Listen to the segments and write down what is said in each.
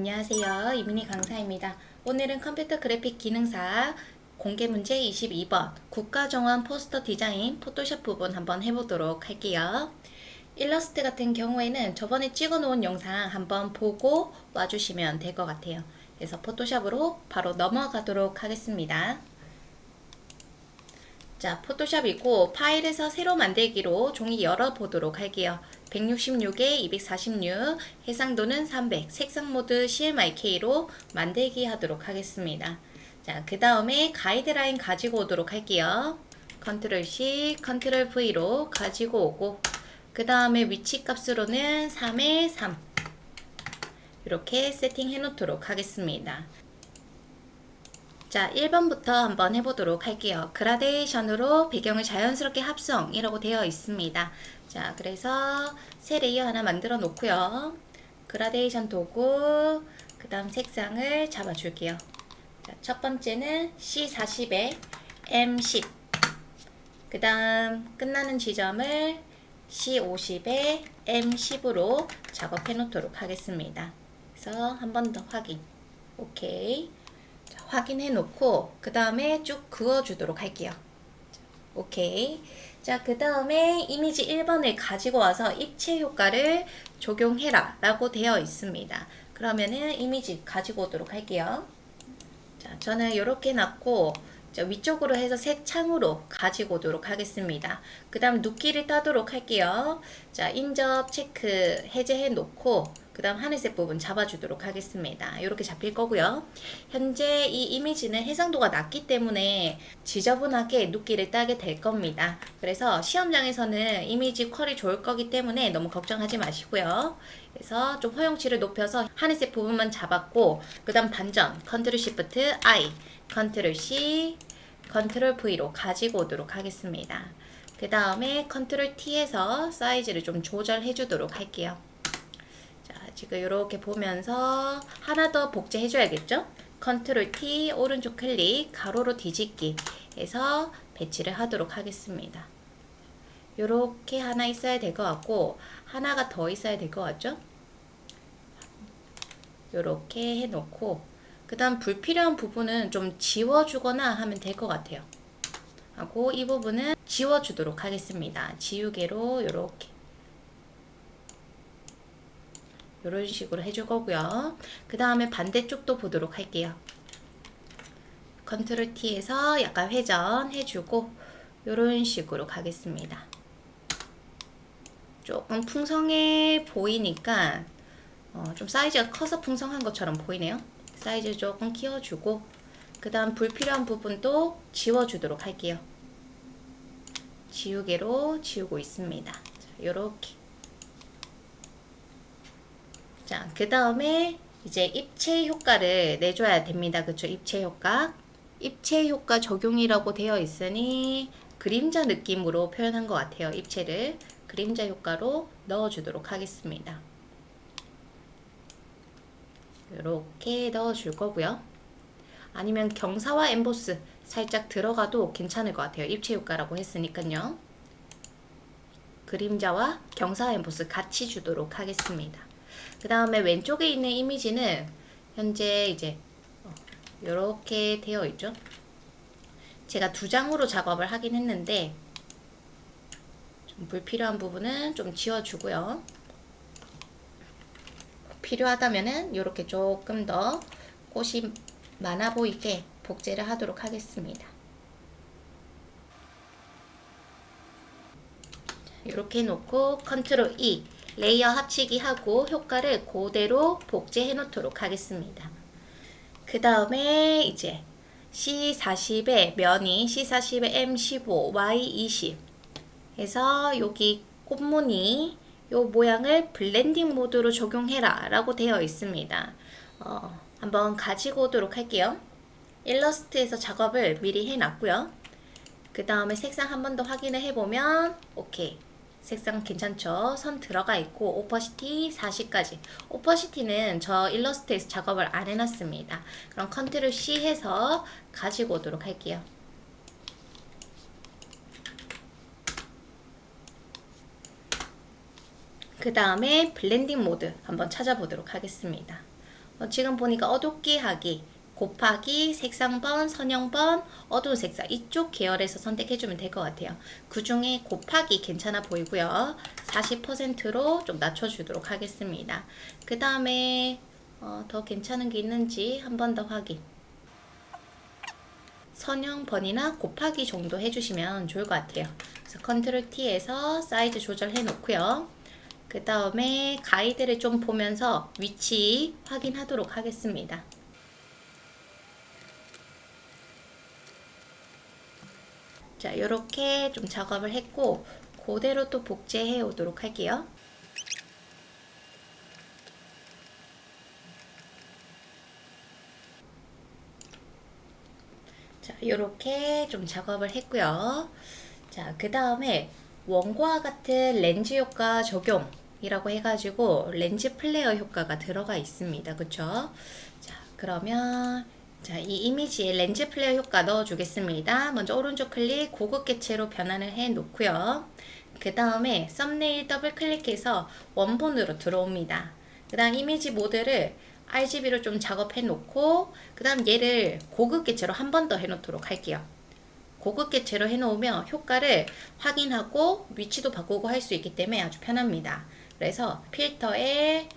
안녕하세요. 이민희 강사입니다. 오늘은 컴퓨터 그래픽 기능사 공개 문제 22번 국가정원 포스터 디자인 포토샵 부분 한번 해보도록 할게요. 일러스트 같은 경우에는 저번에 찍어 놓은 영상 한번 보고 와주시면 될 것 같아요. 그래서 포토샵으로 바로 넘어가도록 하겠습니다. 자, 포토샵이고 파일에서 새로 만들기로 종이 열어보도록 할게요. 166에 246, 해상도는 300, 색상 모드 CMYK로 만들기 하도록 하겠습니다. 자, 그 다음에 가이드라인 가지고 오도록 할게요. 컨트롤 C, 컨트롤 V로 가지고 오고, 그 다음에 위치 값으로는 3에 3. 이렇게 세팅해 놓도록 하겠습니다. 자, 1번부터 한번 해보도록 할게요. 그라데이션으로 배경을 자연스럽게 합성이라고 되어 있습니다. 자, 그래서 새 레이어 하나 만들어 놓고요. 그라데이션 도구, 그 다음 색상을 잡아줄게요. 자, 첫 번째는 C40에 M10. 그 다음 끝나는 지점을 C50에 M10으로 작업해 놓도록 하겠습니다. 그래서 한 번 더 확인. 오케이. 자, 확인해 놓고 그 다음에 쭉 그어 주도록 할게요. 자, 오케이. 자, 그 다음에 이미지 1번을 가지고 와서 입체 효과를 적용해라 라고 되어 있습니다. 그러면은 이미지 가지고 오도록 할게요. 자, 저는 이렇게 놨고 자, 위쪽으로 해서 새 창으로 가지고 오도록 하겠습니다. 그 다음 눕기를 따도록 할게요. 자, 인접 체크 해제해 놓고 그 다음 하늘색 부분 잡아주도록 하겠습니다. 이렇게 잡힐 거고요. 현재 이 이미지는 해상도가 낮기 때문에 지저분하게 눕기를 따게 될 겁니다. 그래서 시험장에서는 이미지 퀄이 좋을 거기 때문에 너무 걱정하지 마시고요. 그래서 좀 허용치를 높여서 하늘색 부분만 잡았고 그 다음 반전 컨트롤 시프트 I 컨트롤 C 컨트롤 V로 가지고 오도록 하겠습니다. 그 다음에 컨트롤 T에서 사이즈를 좀 조절해 주도록 할게요. 자, 지금 이렇게 보면서 하나 더 복제해 줘야겠죠? 컨트롤 T 오른쪽 클릭 가로로 뒤집기 해서 배치를 하도록 하겠습니다. 이렇게 하나 있어야 될 것 같고 하나가 더 있어야 될 것 같죠? 이렇게 해놓고 그 다음 불필요한 부분은 좀 지워주거나 하면 될 것 같아요. 하고 이 부분은 지워주도록 하겠습니다. 지우개로 이렇게 이런 식으로 해줄 거고요. 그 다음에 반대쪽도 보도록 할게요. 컨트롤 T에서 약간 회전 해주고 이런 식으로 가겠습니다. 조금 풍성해 보이니까 어, 좀 사이즈가 커서 풍성한 것처럼 보이네요. 사이즈 조금 키워주고 그 다음 불필요한 부분도 지워주도록 할게요. 지우개로 지우고 있습니다. 자, 요렇게 자, 그 다음에 이제 입체 효과를 내줘야 됩니다. 그쵸? 입체 효과. 입체 효과 적용이라고 되어 있으니 그림자 느낌으로 표현한 것 같아요. 입체를 그림자 효과로 넣어주도록 하겠습니다. 이렇게 넣어줄 거고요. 아니면 경사와 엠보스 살짝 들어가도 괜찮을 것 같아요. 입체 효과라고 했으니까요. 그림자와 경사 엠보스 같이 주도록 하겠습니다. 그 다음에 왼쪽에 있는 이미지는 현재 이제 이렇게 되어 있죠. 제가 두 장으로 작업을 하긴 했는데 좀 불필요한 부분은 좀 지워주고요. 필요하다면은 이렇게 조금 더 꽃이 많아 보이게 복제를 하도록 하겠습니다. 이렇게 놓고 컨트롤 E 레이어 합치기 하고 효과를 그대로 복제해 놓도록 하겠습니다. 그 다음에 이제 C40의 면이 C40의 M15, Y20 해서 여기 꽃무늬 요 모양을 블렌딩 모드로 적용해라 라고 되어 있습니다. 어, 한번 가지고 오도록 할게요. 일러스트에서 작업을 미리 해놨고요. 그 다음에 색상 한 번 더 확인을 해보면 오케이. 색상 괜찮죠? 선 들어가 있고 오퍼시티 40까지. 오퍼시티는 저 일러스트에서 작업을 안 해놨습니다. 그럼 컨트롤 C 해서 가지고 오도록 할게요. 그 다음에 블렌딩 모드 한번 찾아보도록 하겠습니다. 어, 지금 보니까 어둡게 하기, 곱하기, 색상번, 선형번, 어두운 색상 이쪽 계열에서 선택해주면 될 것 같아요. 그 중에 곱하기 괜찮아 보이고요. 40%로 좀 낮춰주도록 하겠습니다. 그 다음에 어, 더 괜찮은 게 있는지 한 번 더 확인. 선형번이나 곱하기 정도 해주시면 좋을 것 같아요. 그래서 컨트롤 T에서 사이즈 조절해 놓고요. 그 다음에 가이드를 좀 보면서 위치 확인하도록 하겠습니다. 자, 이렇게 좀 작업을 했고, 그대로 또 복제해 오도록 할게요. 자, 이렇게 좀 작업을 했고요. 자, 그 다음에 원고와 같은 렌즈 효과 적용 이라고 해가지고 렌즈 플레이어 효과가 들어가 있습니다. 그쵸? 자, 그러면 자, 이 이미지에 렌즈 플레이어 효과 넣어주겠습니다. 먼저 오른쪽 클릭 고급 개체로 변환을 해 놓고요. 그 다음에 썸네일 더블 클릭해서 원본으로 들어옵니다. 그 다음 이미지 모드를 RGB로 좀 작업해 놓고 그 다음 얘를 고급 개체로 한 번 더 해 놓도록 할게요. 고급 개체로 해 놓으면 효과를 확인하고 위치도 바꾸고 할 수 있기 때문에 아주 편합니다. 그래서 필터에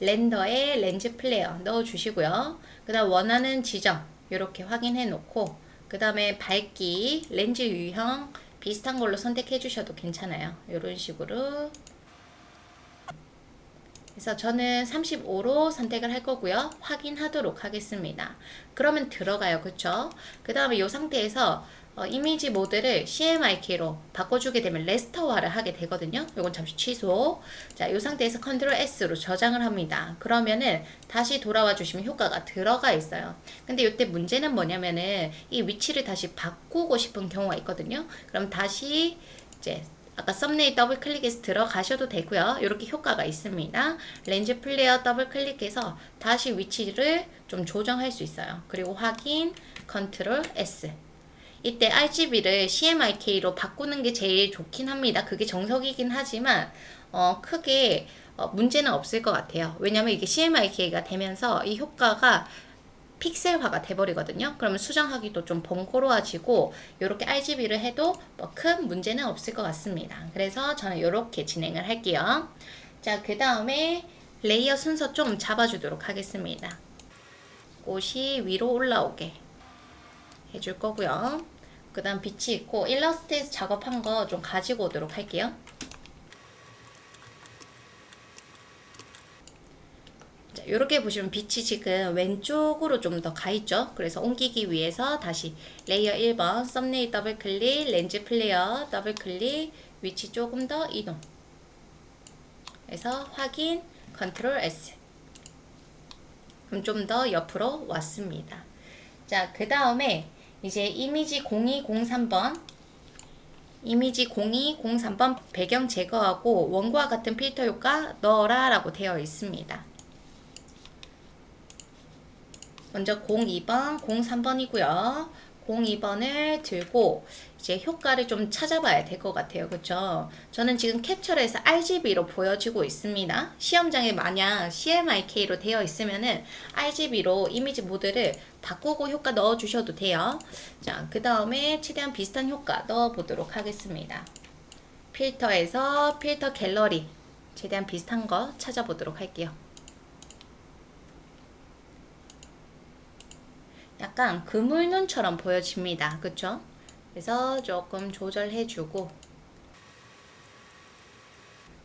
렌더에 렌즈 플레이어 넣어 주시고요. 그 다음 원하는 지점 이렇게 확인해 놓고 그 다음에 밝기 렌즈 유형 비슷한 걸로 선택해 주셔도 괜찮아요. 이런 식으로 그래서 저는 35로 선택을 할 거고요. 확인하도록 하겠습니다. 그러면 들어가요. 그쵸? 그 다음에 이 상태에서 어, 이미지 모드를 CMYK로 바꿔주게 되면 레스터화를 하게 되거든요. 이건 잠시 취소. 자, 이 상태에서 컨트롤 S로 저장을 합니다. 그러면은 다시 돌아와 주시면 효과가 들어가 있어요. 근데 이때 문제는 뭐냐면은 이 위치를 다시 바꾸고 싶은 경우가 있거든요. 그럼 다시 이제 아까 썸네일 더블 클릭해서 들어가셔도 되고요. 이렇게 효과가 있습니다. 렌즈 플레이어 더블 클릭해서 다시 위치를 좀 조정할 수 있어요. 그리고 확인, 컨트롤 S. 이때 RGB를 CMYK로 바꾸는 게 제일 좋긴 합니다. 그게 정석이긴 하지만 어, 크게 어, 문제는 없을 것 같아요. 왜냐면 이게 CMYK가 되면서 이 효과가 픽셀화가 돼버리거든요. 그러면 수정하기도 좀 번거로워지고 이렇게 RGB를 해도 뭐 큰 문제는 없을 것 같습니다. 그래서 저는 이렇게 진행을 할게요. 자, 그 다음에 레이어 순서 좀 잡아주도록 하겠습니다. 꽃이 위로 올라오게 해줄 거고요. 그 다음 빛이 있고 일러스트에서 작업한 거 좀 가지고 오도록 할게요. 자, 이렇게 보시면 빛이 지금 왼쪽으로 좀 더 가 있죠. 그래서 옮기기 위해서 다시 레이어 1번 썸네일 더블 클릭, 렌즈 플레이어 더블 클릭, 위치 조금 더 이동. 그래서 확인, 컨트롤 S. 그럼 좀 더 옆으로 왔습니다. 자, 그 다음에 이제 이미지 0203번 이미지 0203번 배경 제거하고 원고와 같은 필터 효과 넣어라 라고 되어 있습니다. 먼저 02번, 03번이고요. 02번을 들고 이제 효과를 좀 찾아봐야 될 것 같아요. 그쵸? 저는 지금 캡처를 해서 RGB로 보여지고 있습니다. 시험장에 만약 CMYK로 되어 있으면은 RGB로 이미지 모드를 바꾸고 효과 넣어 주셔도 돼요. 자, 그 다음에 최대한 비슷한 효과 넣어 보도록 하겠습니다. 필터에서 필터 갤러리 최대한 비슷한 거 찾아보도록 할게요. 약간 그물눈처럼 보여집니다. 그쵸? 그래서 조금 조절해주고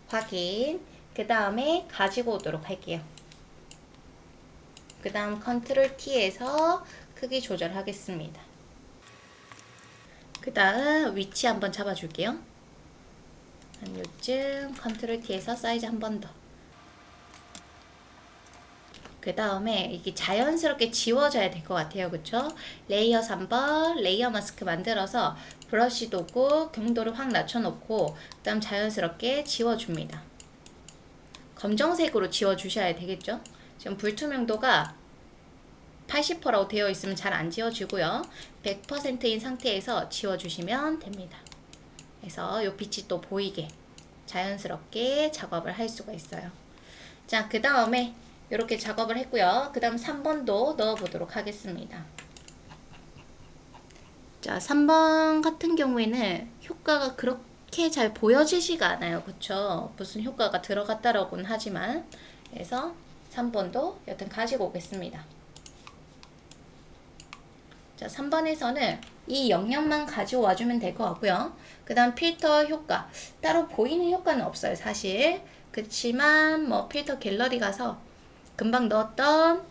확인 그 다음에 가지고 오도록 할게요. 그 다음 컨트롤 T에서 크기 조절하겠습니다. 그 다음 위치 한번 잡아줄게요. 한 요쯤 컨트롤 T에서 사이즈 한 번 더. 그 다음에 이게 자연스럽게 지워져야 될 것 같아요. 그쵸? 레이어 3번, 레이어 마스크 만들어서 브러쉬 도구 경도를 확 낮춰놓고 그 다음 자연스럽게 지워줍니다. 검정색으로 지워주셔야 되겠죠? 지금 불투명도가 80%라고 되어 있으면 잘 안 지워지고요. 100%인 상태에서 지워주시면 됩니다. 그래서 이 빛이 또 보이게 자연스럽게 작업을 할 수가 있어요. 자, 그 다음에 이렇게 작업을 했고요. 그 다음 3번도 넣어보도록 하겠습니다. 자, 3번 같은 경우에는 효과가 그렇게 잘 보여지지가 않아요. 그쵸? 무슨 효과가 들어갔다라고는 하지만. 그래서 3번도 여튼 가지고 오겠습니다. 자, 3번에서는 이 영역만 가지고 와주면 될 것 같고요. 그 다음 필터 효과. 따로 보이는 효과는 없어요, 사실. 그렇지만 뭐 필터 갤러리 가서 금방 넣었던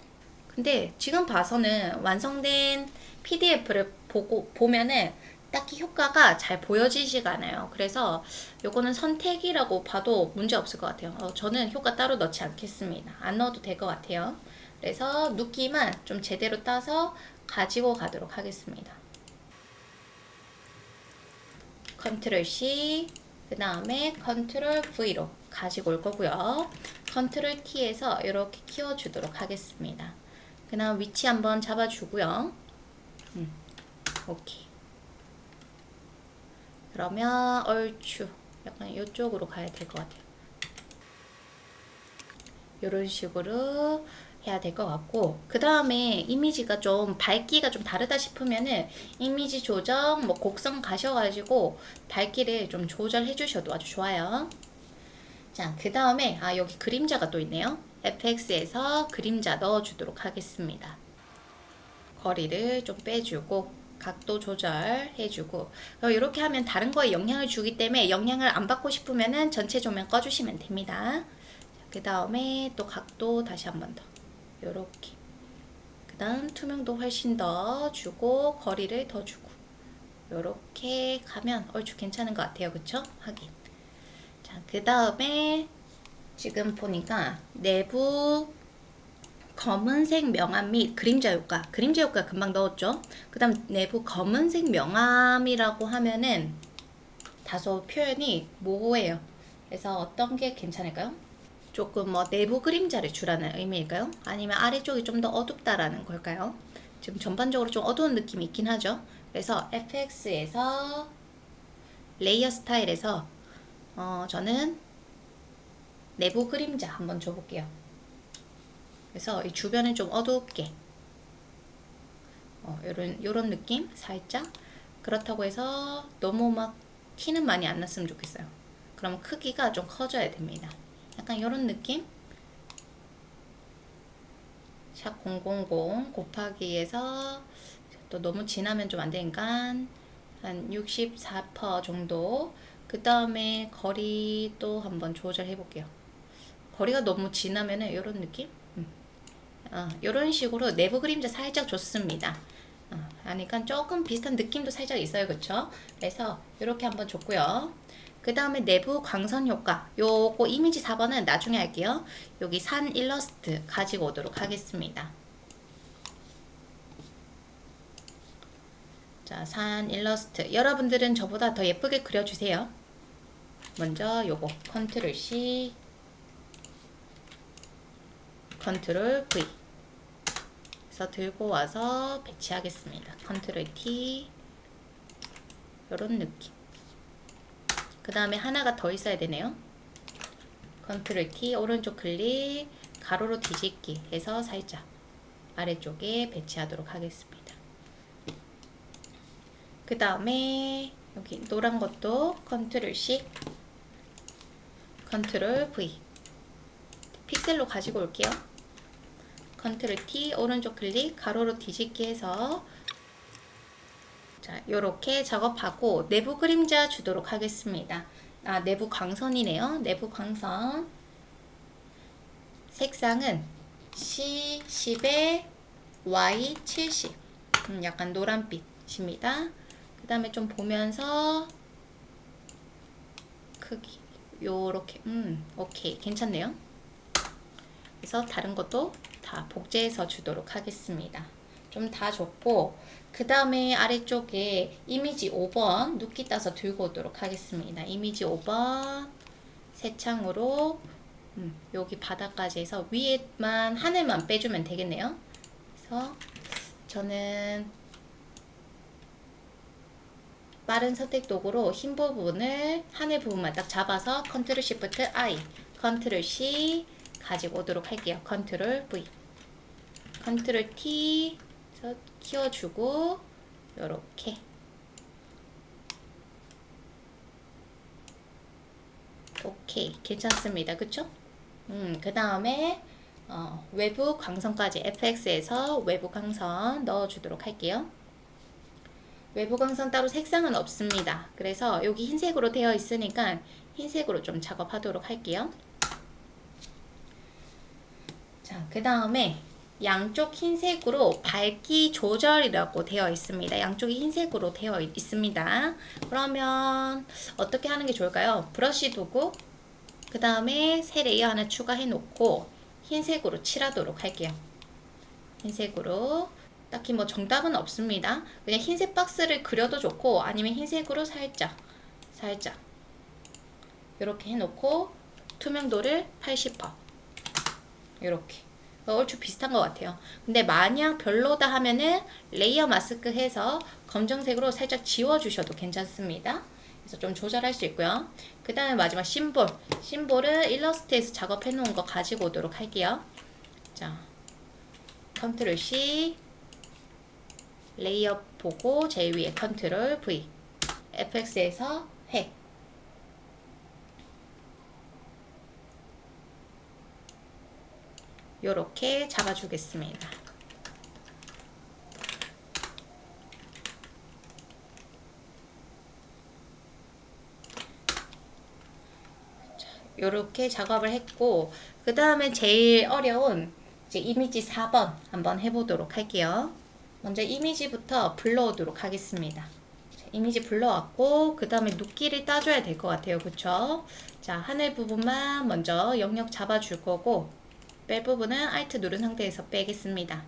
근데 지금 봐서는 완성된 PDF를 보고 보면은 딱히 효과가 잘 보여지지가 않아요. 그래서 요거는 선택이라고 봐도 문제 없을 것 같아요. 어, 저는 효과 따로 넣지 않겠습니다. 안 넣어도 될 것 같아요. 그래서 눕기만 좀 제대로 따서 가지고 가도록 하겠습니다. 컨트롤 C, 그 다음에 컨트롤 V로 가지고 올 거고요. 컨트롤 T에서 이렇게 키워주도록 하겠습니다. 그 다음 위치 한번 잡아주고요. 음, 오케이. 그러면 얼추 약간 이쪽으로 가야 될 것 같아요. 이런 식으로 해야 될 것 같고 그 다음에 이미지가 좀 밝기가 좀 다르다 싶으면은 이미지 조정 뭐 곡선 가셔가지고 밝기를 좀 조절해 주셔도 아주 좋아요 자 그 다음에 아 여기 그림자가 또 있네요 FX에서 그림자 넣어 주도록 하겠습니다 거리를 좀 빼주고 각도 조절해 주고 이렇게 하면 다른 거에 영향을 주기 때문에 영향을 안 받고 싶으면은 전체 조명 꺼주시면 됩니다 그 다음에 또 각도 다시 한 번 더. 요렇게. 그 다음 투명도 훨씬 더 주고, 거리를 더 주고. 요렇게 가면 얼추 괜찮은 것 같아요. 그쵸? 하긴. 자, 그 다음에 지금 보니까 내부 검은색 명암 및 그림자 효과. 그림자 효과 금방 넣었죠? 그 다음 내부 검은색 명암이라고 하면은 다소 표현이 모호해요. 그래서 어떤 게 괜찮을까요? 조금 뭐 내부 그림자를 주라는 의미일까요? 아니면 아래쪽이 좀 더 어둡다라는 걸까요? 지금 전반적으로 좀 어두운 느낌이 있긴 하죠. 그래서 FX에서 레이어 스타일에서 어, 저는 내부 그림자 한번 줘볼게요. 그래서 이 주변을 좀 어둡게 어, 요런 요런 느낌 살짝 그렇다고 해서 너무 막 티는 많이 안 났으면 좋겠어요. 그럼 크기가 좀 커져야 됩니다. 약간 이런 느낌? 샵 000 곱하기에서 또 너무 진하면 좀 안 되니까 한 64% 정도 그 다음에 거리 또 한번 조절해 볼게요. 거리가 너무 진하면은 이런 느낌? 음. 어, 이런 식으로 내부 그림자 살짝 줬습니다. 어, 그러니까 조금 비슷한 느낌도 살짝 있어요. 그쵸? 그래서 이렇게 한번 줬고요. 그 다음에 내부 광선 효과. 요거 이미지 4번은 나중에 할게요. 여기 산 일러스트 가지고 오도록 하겠습니다. 자, 산 일러스트. 여러분들은 저보다 더 예쁘게 그려주세요 먼저 요거 컨트롤 C. 컨트롤 V. 그래서 들고 와서 배치하겠습니다. 컨트롤 T. 요런 느낌. 그 다음에 하나가 더 있어야 되네요. 컨트롤 T 오른쪽 클릭 가로로 뒤집기 해서 살짝 아래쪽에 배치하도록 하겠습니다. 그 다음에 여기 노란 것도 컨트롤 C 컨트롤 V 픽셀로 가지고 올게요. 컨트롤 T 오른쪽 클릭 가로로 뒤집기 해서 자, 요렇게 작업하고 내부 그림자 주도록 하겠습니다. 아, 내부 광선이네요. 내부 광선. 색상은 C10에 Y70. 음, 약간 노란빛입니다. 그 다음에 좀 보면서 크기. 요렇게. 음, 오케이. 괜찮네요. 그래서 다른 것도 다 복제해서 주도록 하겠습니다. 좀 다 줬고 그 다음에 아래쪽에 이미지 5번 눕기 따서 들고 오도록 하겠습니다. 이미지 5번 새 창으로 음, 여기 바닥까지 해서 위에만 하늘만 빼주면 되겠네요. 그래서 저는 빠른 선택 도구로 흰 부분을 하늘 부분만 딱 잡아서 컨트롤 시프트 I 컨트롤 C 가지고 오도록 할게요. 컨트롤 V. 컨트롤 T 키워주고 요렇게 오케이 괜찮습니다 그쵸? 음 그 다음에 어, 외부 광선까지 FX에서 외부 광선 넣어주도록 할게요 외부 광선 따로 색상은 없습니다 그래서 여기 흰색으로 되어 있으니까 흰색으로 좀 작업하도록 할게요 자 그 다음에 양쪽 흰색으로 밝기 조절이라고 되어 있습니다. 양쪽이 흰색으로 되어 있습니다. 그러면 어떻게 하는 게 좋을까요? 브러쉬 도구 그 다음에 새 레이어 하나 추가해 놓고 흰색으로 칠하도록 할게요. 흰색으로 딱히 뭐 정답은 없습니다. 그냥 흰색 박스를 그려도 좋고 아니면 흰색으로 살짝 살짝 이렇게 해놓고 투명도를 80% 이렇게 얼추 비슷한 것 같아요. 근데 만약 별로다 하면은 레이어 마스크 해서 검정색으로 살짝 지워주셔도 괜찮습니다. 그래서 좀 조절할 수 있고요. 그 다음에 마지막 심볼. 심볼을 일러스트에서 작업해 놓은 거 가지고 오도록 할게요. 자, 컨트롤 C, 레이어 보고 제일 위에 컨트롤 V, FX에서 획. 요렇게 잡아주겠습니다. 요렇게 작업을 했고 그 다음에 제일 어려운 이제 이미지 4번 한번 해보도록 할게요. 먼저 이미지부터 불러오도록 하겠습니다. 이미지 불러왔고 그 다음에 눕기를 따줘야 될 것 같아요. 그쵸? 자 하늘 부분만 먼저 영역 잡아줄 거고 뺄 부분은 Alt 누른 상태에서 빼겠습니다.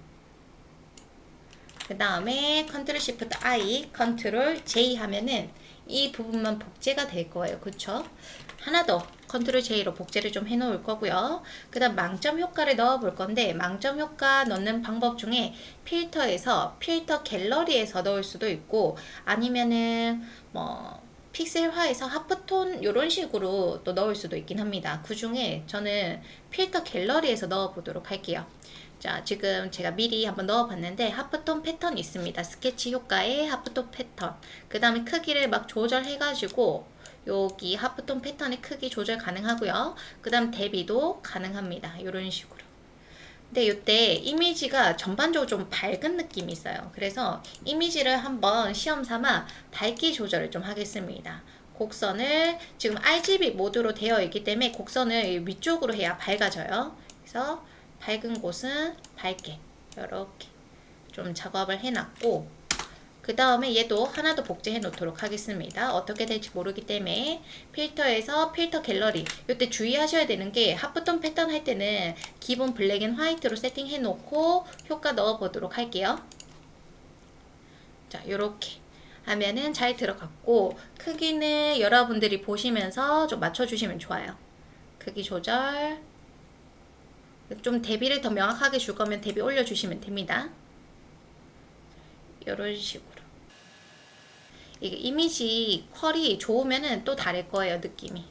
그 다음에 컨트롤 시프트 I, 컨트롤 J 하면은 이 부분만 복제가 될 거예요. 그쵸? 하나 더 컨트롤 J로 복제를 좀 해놓을 거고요. 그 다음 망점 효과를 넣어 볼 건데 망점 효과 넣는 방법 중에 필터에서 필터 갤러리에서 넣을 수도 있고 아니면은 뭐 픽셀화해서 하프톤 이런 식으로 또 넣을 수도 있긴 합니다. 그 중에 저는 필터 갤러리에서 넣어 보도록 할게요. 자, 지금 제가 미리 한번 넣어 봤는데 하프톤 패턴 있습니다. 스케치 효과의 하프톤 패턴. 그 다음에 크기를 막 조절해 가지고 여기 하프톤 패턴의 크기 조절 가능하고요. 그 다음 대비도 가능합니다. 이런 식으로. 근데 이때 이미지가 전반적으로 좀 밝은 느낌이 있어요. 그래서 이미지를 한번 시험 삼아 밝기 조절을 좀 하겠습니다. 곡선을 지금 RGB 모드로 되어 있기 때문에 곡선을 위쪽으로 해야 밝아져요. 그래서 밝은 곳은 밝게 이렇게 좀 작업을 해놨고 그 다음에 얘도 하나 더 복제해 놓도록 하겠습니다. 어떻게 될지 모르기 때문에 필터에서 필터 갤러리 이때 주의하셔야 되는 게 하프톤 패턴 할 때는 기본 블랙 앤 화이트로 세팅해 놓고 효과 넣어 보도록 할게요. 자 이렇게 하면은 잘 들어갔고 크기는 여러분들이 보시면서 좀 맞춰주시면 좋아요. 크기 조절 좀 대비를 더 명확하게 줄 거면 대비 올려주시면 됩니다. 이런 식으로 이게 이미지 퀄이 좋으면은 또 다를 거예요 느낌이.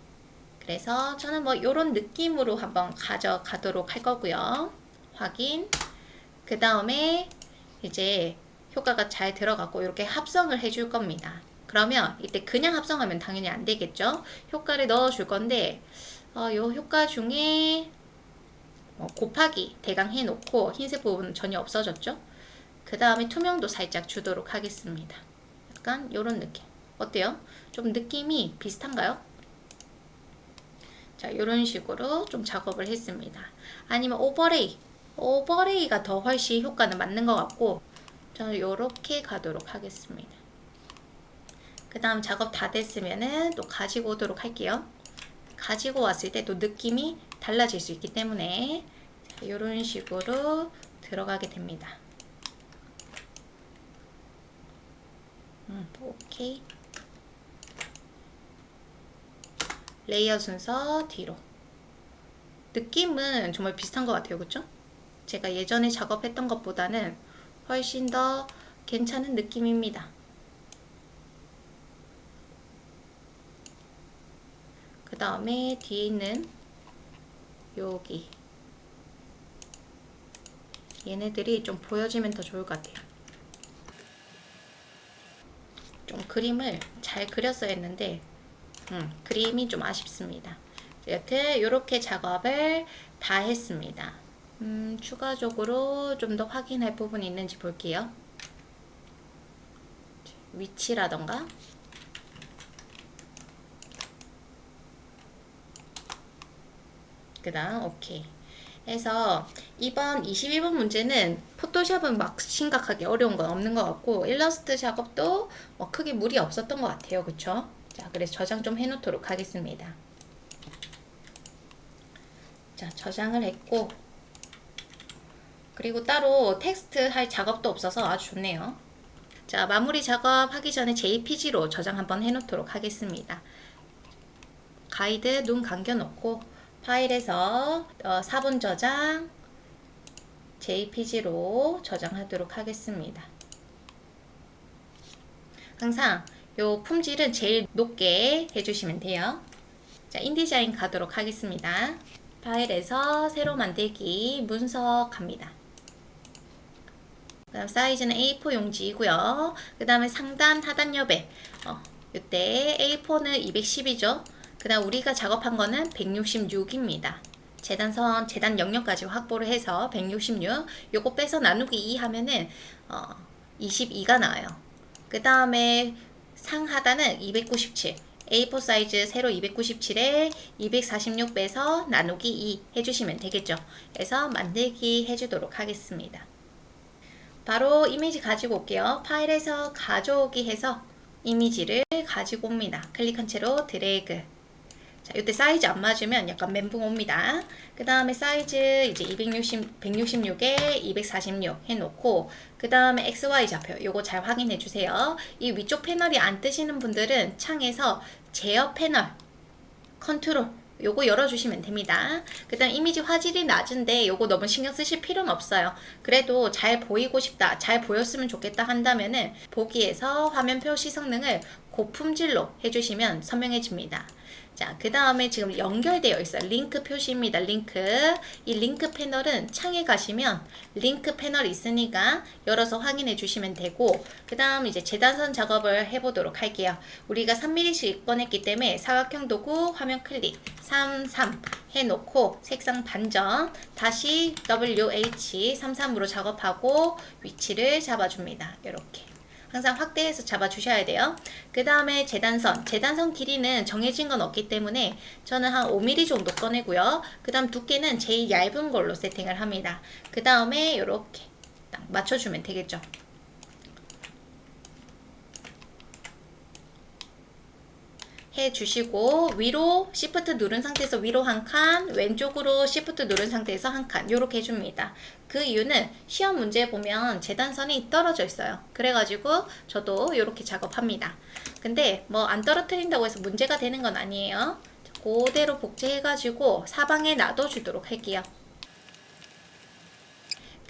그래서 저는 뭐 이런 느낌으로 한번 가져가도록 할 거고요. 확인. 그 다음에 이제 효과가 잘 들어갔고 이렇게 합성을 해줄 겁니다. 그러면 이때 그냥 합성하면 당연히 안 되겠죠? 효과를 넣어 줄 건데 어, 요 효과 중에 어, 곱하기 대강 해 놓고 흰색 부분은 전혀 없어졌죠? 그 다음에 투명도 살짝 주도록 하겠습니다. 약간 이런 느낌. 어때요? 좀 느낌이 비슷한가요? 자, 이런 식으로 좀 작업을 했습니다. 아니면 오버레이. 오버레이가 더 훨씬 효과는 맞는 것 같고 저는 이렇게 가도록 하겠습니다. 그 다음 작업 다 됐으면은 또 가지고 오도록 할게요. 가지고 왔을 때 또 느낌이 달라질 수 있기 때문에 이런 식으로 들어가게 됩니다. 음, 오케이. 레이어 순서 뒤로. 느낌은 정말 비슷한 것 같아요. 그쵸? 제가 예전에 작업했던 것보다는 훨씬 더 괜찮은 느낌입니다. 그 다음에 뒤에 있는 여기 얘네들이 좀 보여지면 더 좋을 것 같아요. 좀 그림을 잘 그렸어야 했는데 음, 그림이 좀 아쉽습니다. 여튼 이렇게 작업을 다 했습니다. 음, 추가적으로 좀 더 확인할 부분이 있는지 볼게요. 위치라던가 그 다음 오케이 해서 이번 22번 문제는 포토샵은 막 심각하게 어려운 건 없는 것 같고 일러스트 작업도 뭐 크게 무리 없었던 것 같아요. 그쵸? 자 그래서 저장 좀 해놓도록 하겠습니다. 자 저장을 했고 그리고 따로 텍스트 할 작업도 없어서 아주 좋네요. 자 마무리 작업하기 전에 JPG로 저장 한번 해놓도록 하겠습니다. 가이드 눈 감겨놓고 파일에서 어, 사본 저장 JPG로 저장하도록 하겠습니다. 항상 요 품질은 제일 높게 해주시면 돼요. 자, 인디자인 가도록 하겠습니다. 파일에서 새로 만들기 문서 갑니다. 그 다음 사이즈는 A4 용지이고요. 그 다음에 상단 하단 여배 어, 이때 A4는 210이죠. 그 다음 우리가 작업한 거는 166입니다. 재단선, 재단 영역까지 확보를 해서 166 요거 빼서 나누기 2 하면은 어, 22가 나와요. 그 다음에 상하단은 297 A4 사이즈 세로 297에 246 빼서 나누기 2 해주시면 되겠죠. 그래서 만들기 해주도록 하겠습니다. 바로 이미지 가지고 올게요. 파일에서 가져오기 해서 이미지를 가지고 옵니다. 클릭한 채로 드래그 자, 이때 사이즈 안 맞으면 약간 멘붕 옵니다. 그 다음에 사이즈 이제 260, 166에 246 해놓고 그 다음에 XY 좌표 요거 잘 확인해 주세요. 이 위쪽 패널이 안 뜨시는 분들은 창에서 제어 패널 컨트롤 요거 열어주시면 됩니다. 그 다음 이미지 화질이 낮은데 요거 너무 신경 쓰실 필요는 없어요. 그래도 잘 보이고 싶다, 잘 보였으면 좋겠다 한다면은 보기에서 화면 표시 성능을 고품질로 해주시면 선명해집니다. 자, 그 다음에 지금 연결되어 있어요. 링크 표시입니다. 링크. 이 링크 패널은 창에 가시면 링크 패널 있으니까 열어서 확인해 주시면 되고, 그 다음 이제 재단선 작업을 해보도록 할게요. 우리가 3mm씩 꺼냈기 때문에 사각형 도구 화면 클릭 33 해놓고 색상 반전 다시 WH 33으로 작업하고 위치를 잡아줍니다. 이렇게. 항상 확대해서 잡아주셔야 돼요. 그 다음에 재단선. 재단선 길이는 정해진 건 없기 때문에 저는 한 5mm 정도 꺼내고요. 그 다음 두께는 제일 얇은 걸로 세팅을 합니다. 그 다음에 이렇게 딱 맞춰주면 되겠죠. 해주시고 위로 Shift 누른 상태에서 위로 한 칸, 왼쪽으로 Shift 누른 상태에서 한 칸, 이렇게 해줍니다. 그 이유는 시험 문제 보면 재단선이 떨어져 있어요. 그래가지고 저도 이렇게 작업합니다. 근데 뭐 안 떨어뜨린다고 해서 문제가 되는 건 아니에요. 그대로 복제해가지고 사방에 놔둬주도록 할게요.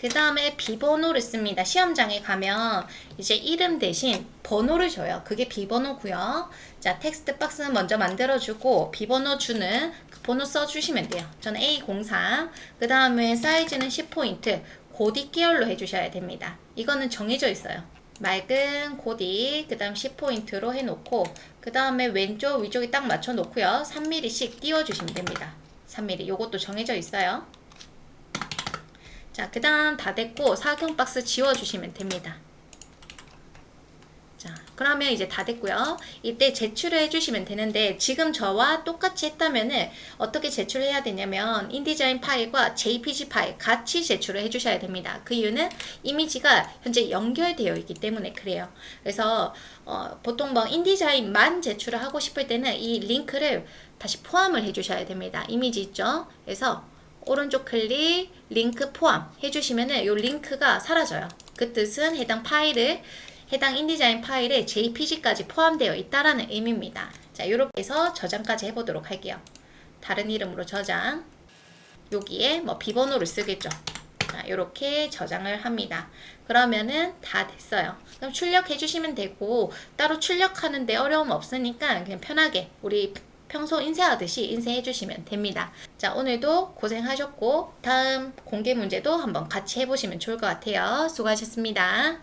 그 다음에 비번호를 씁니다. 시험장에 가면 이제 이름 대신 번호를 줘요. 그게 비번호고요. 자, 텍스트 박스는 먼저 만들어주고 비번호 주는 그 번호 써주시면 돼요. 저는 A03. 그 다음에 사이즈는 10포인트. 고디 계열로 해주셔야 됩니다. 이거는 정해져 있어요. 맑은 고디, 그 다음 10포인트로 해놓고, 그 다음에 왼쪽, 위쪽에 딱 맞춰놓고요. 3mm씩 띄워주시면 됩니다. 3mm. 요것도 정해져 있어요. 자, 그 다음 다 됐고 사각형 박스 지워주시면 됩니다. 자, 그러면 이제 다 됐고요. 이때 제출을 해주시면 되는데 지금 저와 똑같이 했다면은 어떻게 제출해야 되냐면 인디자인 파일과 JPG 파일 같이 제출을 해주셔야 됩니다. 그 이유는 이미지가 현재 연결되어 있기 때문에 그래요. 그래서 어, 보통 뭐 인디자인만 제출을 하고 싶을 때는 이 링크를 다시 포함을 해주셔야 됩니다. 이미지 있죠? 그래서 오른쪽 클릭 링크 포함 해주시면은 요 링크가 사라져요. 그 뜻은 해당 파일을 해당 인디자인 파일에 JPG까지 포함되어 있다라는 의미입니다. 자, 이렇게 해서 저장까지 해보도록 할게요. 다른 이름으로 저장. 여기에 뭐 비번호를 쓰겠죠. 자, 이렇게 저장을 합니다. 그러면은 다 됐어요. 그럼 출력해 주시면 되고 따로 출력하는데 어려움 없으니까 그냥 편하게 우리 평소 인쇄하듯이 인쇄해 주시면 됩니다. 자, 오늘도 고생하셨고 다음 공개 문제도 한번 같이 해보시면 좋을 것 같아요. 수고하셨습니다.